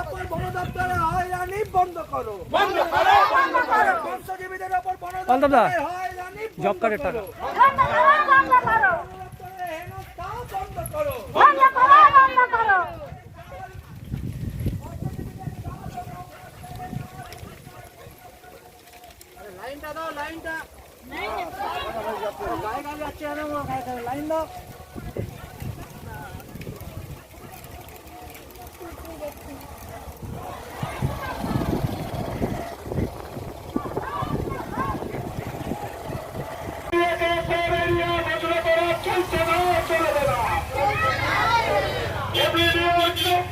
ওপর বন দপ্তরে হয়রানি বন্ধ করো বন্ধ করো বন্ধ করো মৎস্যজীবীদের ওপর বন দপ্তরে হয়রানি জব কার্ডের করো টাকা। বন্ধ করো হেনস্থা বন্ধ করো বন্ধ করো বন্ধ করো লাইনটা দাও লাইনটা লাইন যাচ্ছে লাইন দাও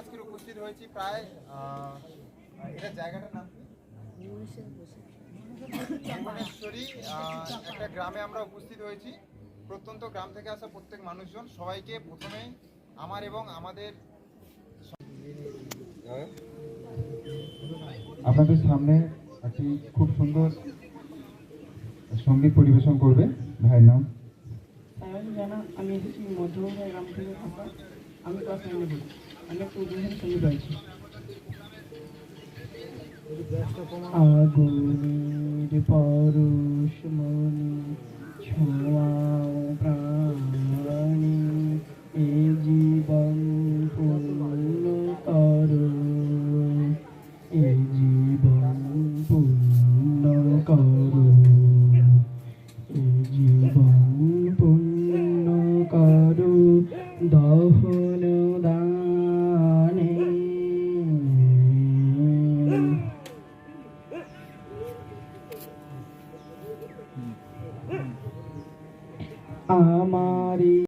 আজকে উপস্থিত হয়েছি প্রায় এটা জায়গাটার নাম? ভুবনেশ্বরী একটা গ্রামে আমরা উপস্থিত হয়েছি। প্রত্যন্ত গ্রাম থেকে আসা প্রত্যেক মানুষজন সবাইকে প্রথমে আমার এবং আমাদের আপনাদের সামনে একটি খুব সুন্দর সংগীত পরিবেশন করবে। ভাইয়ের নাম? আমি জানা আমি এসেছি মধ্যমগ্রাম গ্রাম থেকে থাকা। আমি ক্লাস নাইনে পড়ি আমি একটা উদ্বোধন সঙ্গে গাইছি আগুনের পরশ અમારી